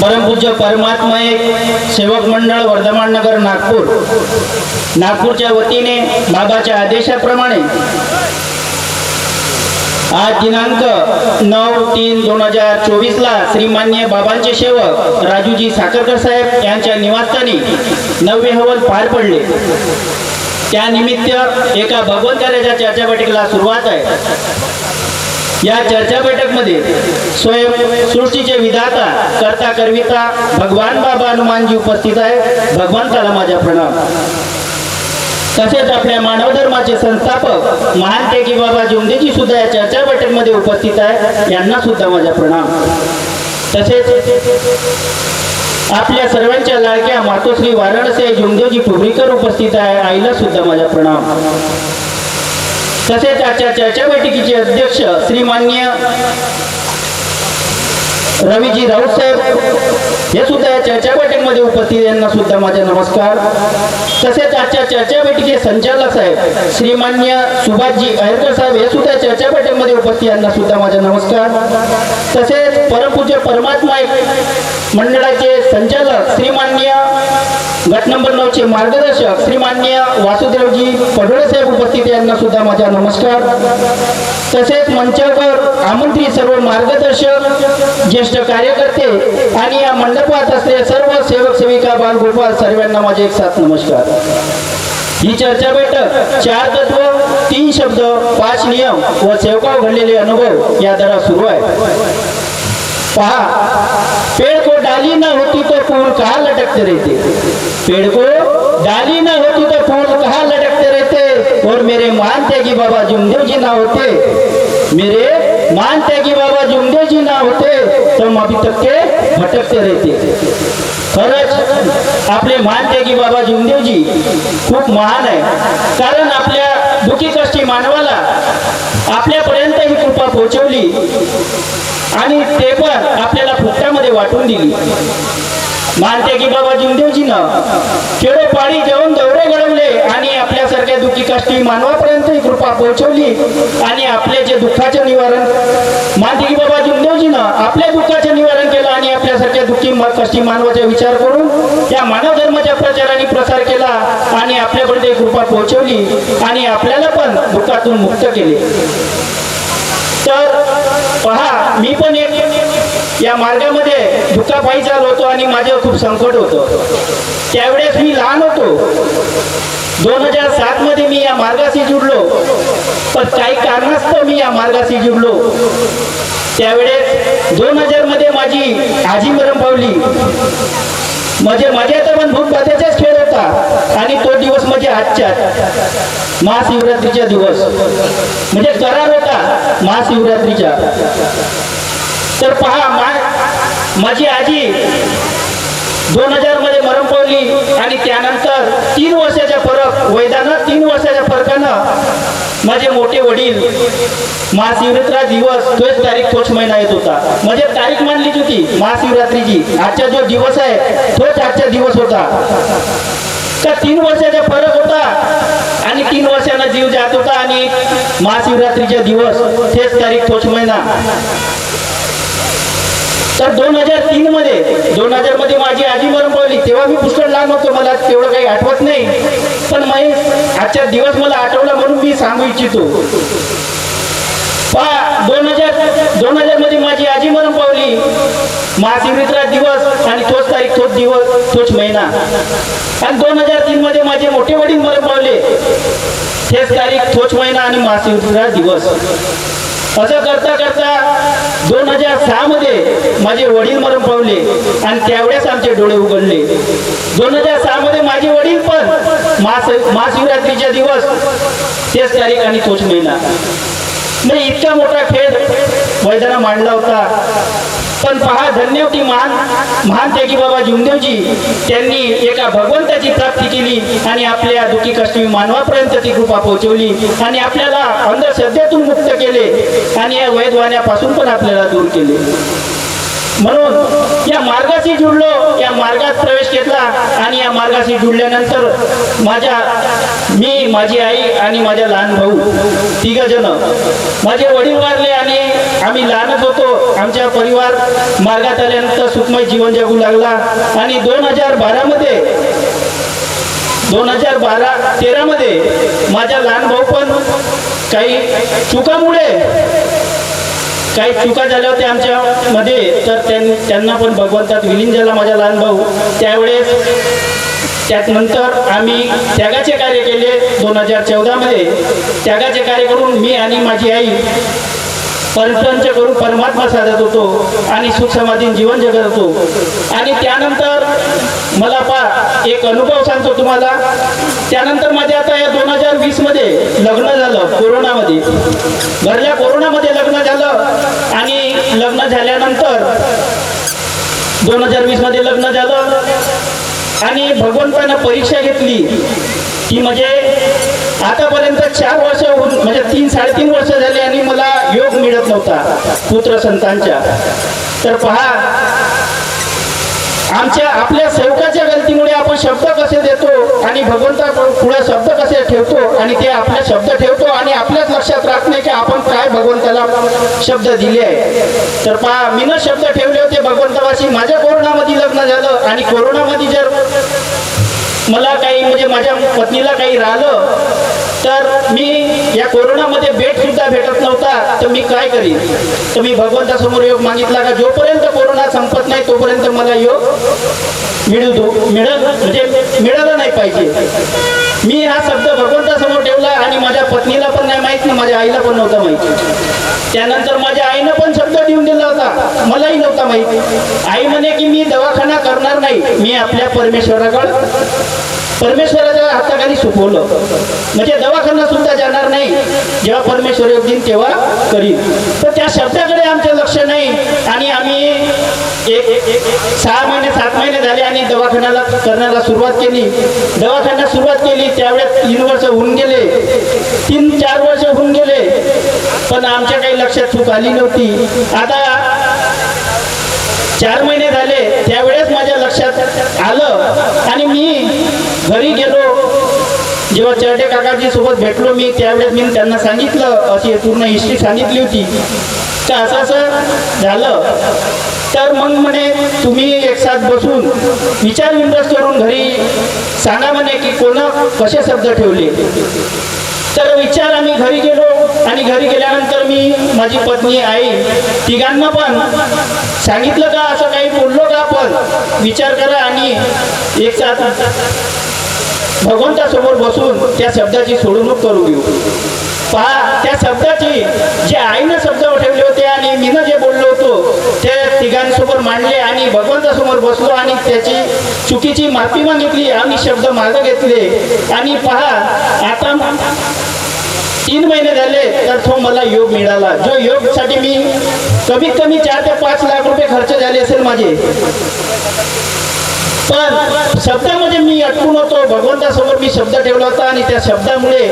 परमपूज्य परमात्मा एक सेवक मंडळ वर्धमान नगर नागपूर. नागपूरच्या वतीने बाबाच्या आदेशाप्रमाणे आज दिनांक नऊ तीन दोन हजार चोवीसला श्रीमान्य बाबांचे सेवक राजूजी साखरकर साहेब यांच्या निवासस्थानी नववे हवन पार पडले. त्यानिमित्त एका भगवंताच्या चर्चा बैठकीला सुरुवात आहे. या चर्चा बैठकमध्ये स्वयं सृष्टीचे विधाता करता करविता भगवान बाबा हनुमानजी उपस्थित आहे. भगवंताला माझ्या प्रणाम. तसेच आपल्या मानव धर्माचे संस्थापक महान टेकी बाबा जोंदेजी सुद्धा या चर्चा बैठकमध्ये उपस्थित आहे. यांना सुद्धा माझा प्रणाम. तसेच आपल्या सर्वांच्या लाडक्या मातोश्री वाराणसी जोंदेजी पुबरीकर उपस्थित आहे. आईला सुद्धा माझा प्रणाम. तसेच आजच्या चर्चा बैठकीचे अध्यक्ष श्रीमान्य रवीजी राऊत साहेब हे सुद्धा या चर्चा बैठकीमध्ये उपस्थित यांना सुद्धा माझे नमस्कार. तसेच आजच्या चर्चा बैठकीचे संचालक साहेब श्रीमान्य सुभाषजी अयरकर साहेब हे सुद्धा चर्चा बैठकीमध्ये उपस्थित यांना सुद्धा माझे नमस्कार. तसेच परमपूज्य परमात्मा एक मंडळाचे संचालक श्रीमान्य गट नंबर नऊचे मार्गदर्शक श्रीमान्य वासुदेवजी पडोळे साहेब उपस्थित यांना सुद्धा माझा नमस्कार. तसेच मंचावर आमंत्रित सर्व मार्गदर्शक ज्येष्ठ कार्यकर्ते आणि या मंडपात असलेले सर्व सेवक सेविका बालगोपाल सर्वांना माझे एक साथ नमस्कार. ही चर्चा बैठक चार तत्व तीन शब्द पाच नियम व सेवकाव घडलेले अनुभव या दरात सुरू आहे. पहा पेड़ को डाली ना होती तो फूल कहाँ लटकते रहते? पेड़ को डाली न होती तो फूल कहाँ लटकते रहते? और मेरे मानते कि बाबा जुमदेव जी ना होते। मेरे मानते कि बाबा जुमदेव जी ना होते तो हम अभी तक के भटकते रहते। खरंच आपले मानते की बाबा जुमदेवजी खूप महान आहे कारण आपल्या दुखी कष्टी मानवाला आपल्या ही पोहोचवली आणि ते पण आपल्याला फुकटामध्ये वाटून दिली. मानते की बाबा जिंदेवजीनं खेडोपाडी जेवण दौरे घडवले आणि आपल्यासारख्या दुःखी कष्टी मानवापर्यंत ही कृपा पोहोचवली आणि आपले जे दुःखाचे निवारण मानते की बाबा जिंदेवजीनं आपल्या दुःखाचे निवारण केलं आणि आपल्यासारख्या दुःखी म- कष्टी मानवाचा विचार करून त्या मानव धर्माच्या प्रचाराने प्रसार केला आणि आपल्यापर्यंत ही कृपा पोहोचवली आणि आपल्याला पण दुःखातून मुक्त केले. पहा मी पण एक या मार्गामध्ये दुःखापायी चाललो होतो आणि माझं खूप संकट होतं. त्यावेळेस मी लहान होतो. दोन हजार सात मध्ये मी या मार्गाशी जुडलो. पण काही कारणास्तव मी या मार्गाशी जुडलो. त्यावेळेस दोन हजारमध्ये माझी आजी मरण पावली. म्हणजे माझ्या पण भूक बाध्याचाच खेळ होता. आणि तो दिवस म्हणजे आजच्या. महाशिवरात्रीचा दिवस. म्हणजे करार होता महाशिवरात्रीचा. तर पहा मा माझी आजी दोन हजारमध्ये मरण पावली आणि त्यानंतर तीन वर्षाच्या फरक वैदानं तीन वर्षाच्या फरकानं माझे मोठे वडील महाशिवरात्रा दिवस तोच तारीख तोच महिना येत होता. म्हणजे तारीख मानलीच होती महाशिवरात्रीची. आजचा जो दिवस आहे तोच आजचा दिवस होता. त्या तीन वर्षाचा फरक होता. आणि तीन वर्षांना जीव जात होता. आणि महाशिवरात्रीचा दिवस तेच तारीख तोच महिना. तर दोन हजार तीन मध्ये दोन हजारमध्ये माझी आजी मरण पावली. तेव्हा मी पुष्कळ लहान होतो. मला तेवढं काही आठवत नाही. पण महेश आजचा दिवस मला आठवला म्हणून मी सांगू इच्छितो. पा दोन हजार दोन हजारमध्ये माझी आजी मरण पावली. महाशिवरात्रा दिवस आणि तोच तारीख तोच दिवस तोच महिना. आणि दोन हजार तीन मध्ये माझे मोठे वडील मला पावले तेच तारीख तोच महिना आणि महाशिवरात्रा दिवस. असं करता करता दोन हजार सहा मध्ये माझे वडील मरण पावले आणि त्यावेळेस आमचे डोळे उघडले. दोन हजार सहा मध्ये माझे वडील पण महाशिव महाशिवरात्रीचा दिवस तेच तारीख आणि तोच महिना. म्हणजे इतका मोठा खेळ मैदाना मांडला होता. पण पहा धन्य महान महान त्यागी बाबा जुमदेवजी त्यांनी एका भगवंताची प्राप्ती केली आणि आपल्या दुःखी कष्टी मानवापर्यंत ती कृपा पोहोचवली आणि आपल्याला अंधश्रद्धेतून मुक्त केले आणि या वैधवाण्यापासून पण आपल्याला दूर केले. म्हणून या मार्गाशी जुडलो या मार्गात प्रवेश घेतला आणि या मार्गाशी जुडल्यानंतर माझ्या मी माझी आई आणि माझ्या लहान भाऊ तिघ जण माझे वडील वारले आणि आम्ही लहानच होतो. आमच्या परिवार मार्गात आल्यानंतर सुखमय जीवन जगू लागला आणि दोन हजार बारामध्ये दोन हजार बारा तेरामध्ये माझा लहान भाऊ पण काही चुकामुळे काही चुका झाल्या होत्या आमच्या मध्ये तर त्यां- त्यांना पण भगवंतात विलीन झाला माझा लहान भाऊ. त्यावेळेस त्यानंतर आम्ही त्यागाचे कार्य केले दोन हजार चौदामध्ये. त्यागाचे कार्य करून मी आणि माझी आई परतंच करून परमात्मा साधत होतो आणि सुखसमाधीन जीवन जगत होतो. आणि त्यानंतर मला पा एक अनुभव सांगतो तुम्हाला. त्यानंतर माझ्या आता या दोन हजार वीसमध्ये लग्न झालं कोरोनामध्ये. घरल्या कोरोनामध्ये लग्न झालं आणि लग्न झाल्यानंतर दोन हजार वीसमध्ये लग्न झालं. आणि भगवंतानं परीक्षा घेतली. की म्हणजे आतापर्यंत चार वर्ष होऊन म्हणजे तीन साडेतीन वर्ष झाले आणि मला योग मिळत नव्हता पुत्र संतांच्या. तर पहा आमच्या आपल्या सेवकाच्या गलतीमुळे आपण शब्द कसे देतो आणि भगवंता पुढे शब्द कसे ठेवतो आणि ते आपले शब्द ठेवतो आणि आपल्याच लक्षात राहत नाही की आपण काय भगवंताला शब्द दिले आहे. तर पहा मीनं शब्द ठेवले होते भगवंतावाशी माझ्या कोरोनामध्ये लग्न झालं आणि कोरोनामध्ये जर मला काही म्हणजे माझ्या पत्नीला काही राहिलं तर मी या कोरोनामध्ये बेड सुद्धा भेटत नव्हता तर मी काय करीन? तर मी भगवंतासमोर योग मागितला का? जोपर्यंत कोरोना संपत नाही तोपर्यंत मला योग मिळू दो मिळत म्हणजे मिळालं नाही पाहिजे. मी हा शब्द भगवंत आणि माझ्या पत्नीला पण नाही माहीत ना माझ्या आईला पण नव्हता माहिती. त्यानंतर माझ्या आईनं पण शब्द देऊन दिला होता. मलाही नव्हता माहीत. आई म्हणे की मी दवाखाना करणार नाही. मी आपल्या परमेश्वराकडे परमेश्वराच्या हाताखाली सुपवलं म्हणजे दवाखाना सुद्धा जाणार नाही जेव्हा परमेश्वर योग तेव्हा करीन तर त्या शब्दाकडे आमचं लक्ष नाही. एक सहा महिने सात महिने झाले आणि दवाखान्याला करण्याला सुरुवात केली. दवाखान्यात सुरुवात केली त्यावेळेस तीन वर्ष होऊन गेले. तीन चार वर्ष होऊन गेले. पण आमच्या काही लक्षात चूक आली नव्हती. आता चार महिने झाले त्यावेळेस माझ्या लक्षात आलं आणि मी घरी गेलो. जेव्हा चर्टे काकाजी सोबत भेटलो मी त्यावेळेस मी त्यांना सांगितलं अशी पूर्ण हिस्ट्री सांगितली होती. तर असं असं झालं. तर मग म्हणे तुम्ही एक साथ बसून विचार विमर्श करून घरी सांगा म्हणे की कोण कसे शब्द ठेवले. तर विचार आम्ही घरी गेलो आणि घरी गेल्यानंतर मी माझी पत्नी आई तिघांना पण सांगितलं का असं काही बोललो का आपण विचार करा आणि एक साथ भगवंतासमोर बसून त्या शब्दाची सोडवणूक करू घेऊ पहा त्या शब्दाची जे आईनं शब्द ठेवले होते आणि मीनं जे बोललो होतो ते तिघांसमोर मांडले आणि भगवंतासमोर बसलो आणि त्याची चुकीची माफी मागितली आणि शब्द मागं घेतले. आणि पहा आता तीन महिने झाले तर तो मला योग मिळाला. जो योगसाठी मी कमीत कमी चार ते पाच लाख रुपये खर्च झाले असेल माझे. पण शब्दामध्ये मी अटकून होतो. भगवंतासमोर मी शब्द ठेवला होता आणि त्या शब्दामुळे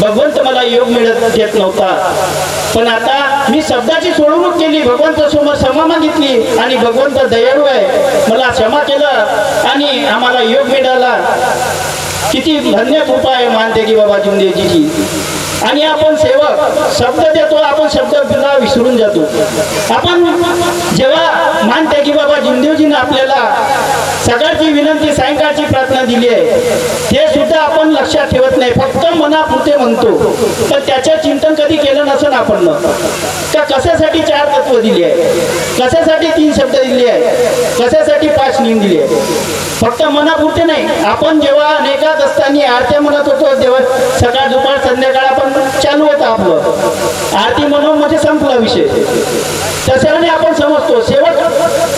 भगवंत मला योग मिळत येत नव्हता. पण आता मी शब्दाची सोडवणूक केली. भगवंतासमोर क्षमा मागितली आणि भगवंत दयाळू आहे. मला क्षमा केलं आणि आम्हाला योग मिळाला. किती धन्य कृपा आहे मानते की बाबा जिंदेजीची. आणि आपण सेवक शब्द देतो आपण शब्द विसरून जातो. आपण जेव्हा मानते की बाबा जिंदेवजीनं आपल्याला सकाळची विनंती सायंकाळची प्रार्थना दिली आहे. ते सुद्धा आपण लक्षात ठेवत नाही. फक्त मनापुरते म्हणतो. पण त्याचं चिंतन कधी केलं नसेल आपण त्या कशासाठी चार तत्व दिली आहे? कशासाठी तीन शब्द दिले आहे कशासाठी पाच नियम दिले आहे फक्त मनापुरते नाही. आपण जेव्हा अनेकात असताना आरत्या म्हणत होतो तेव्हा सकाळ दुपार संध्याकाळ आपण चालू होतं आपलं. आरती म्हणून म्हणजे संपला विषय. तशाने आपण समजतो. शेवट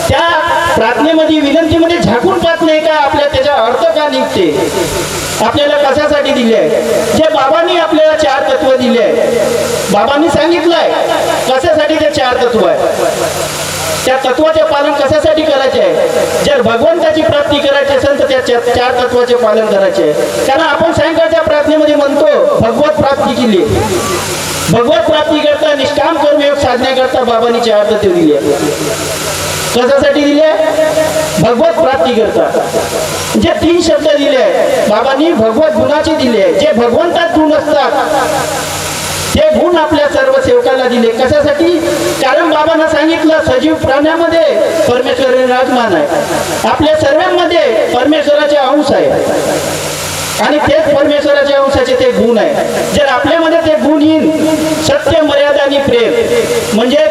त्या प्रार्थनेमध्ये विनंतीमध्ये झाकून पाहत नाही का? आपल्या त्याचा अर्थ का निघते? आपल्याला कशासाठी दिले? आहे जे बाबांनी आपल्याला चार तत्व दिले आहे बाबांनी सांगितलंय कशासाठी ते चार तत्व आहे त्या तत्वाचे पालन कशासाठी करायचे आहे? जर भगवंताची प्राप्ती करायची असेल तर त्या चार तत्वाचे पालन करायचे आहे. कारण आपण सायंकाळच्या प्रार्थनेमध्ये म्हणतो भगवत प्राप्ती केली. भगवत प्राप्ती करता निष्काम कर्मयोग साधण्याकरता बाबांनी चार तत्व दिली आहे कशासाठी दिले भगवत प्राप्ती करता. जे तीन शब्द दिले बाबांनी भगवत गुणाचे दिले जे भगवंतात गुण असतात ते गुण आपल्या सर्व सेवकाला दिले. कशासाठी? कारण बाबांना सांगितलं सजीव प्राण्यामध्ये परमेश्वर विराजमान आहे. आपल्या सर्वांमध्ये परमेश्वराचे अंश आहे. आणि तेच परमेश्वराच्या अंशाचे ते गुण आहे. जर आपल्यामध्ये ते गुण येईल सत्य मर्यादा आणि प्रेम म्हणजे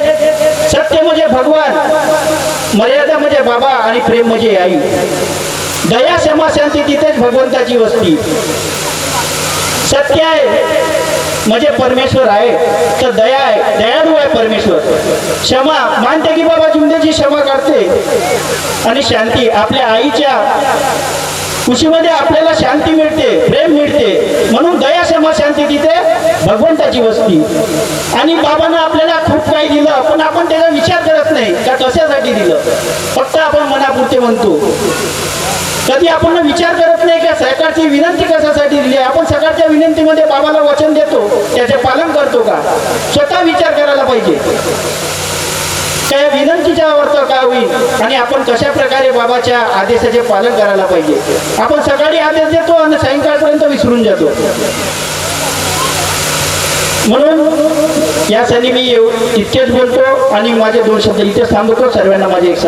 बाबा आणि प्रेम म्हणजे आई. दया क्षमा शांती तिथेच भगवंताची वस्ती. सत्य आहे. म्हणजे परमेश्वर आहे. तर दया आहे. दयाळू आहे परमेश्वर. क्षमा मानते की बाबा जुंदेची क्षमा करते. आणि शांती आपल्या आईच्या खुशीमध्ये आपल्याला शांती मिळते प्रेम मिळते. म्हणून दया क्षमा शांती तिथे भगवंताची वस्ती. आणि बाबांना आपल्याला खूप काही दिलं पण आपण त्याचा विचार करत नाही का कशासाठी दिलं? फक्त आपण मनापुरते म्हणतो. कधी आपण विचार करत नाही का सरकारची विनंती कशासाठी दिली? आहे आपण सकाळच्या विनंतीमध्ये बाबाला वचन देतो त्याचे पालन करतो का? स्वतः विचार करायला पाहिजे. त्या विनंतीच्या अर्थ काय होईल? आणि आपण कशा प्रकारे बाबाच्या आदेशाचे पालन करायला पाहिजे? आपण सकाळी आदेश देतो आणि सायंकाळपर्यंत विसरून जातो. म्हणून यासाठी मी येऊ इतकेच बोलतो आणि माझे दोन शब्द इथेच थांबतो सर्वांना माझे एक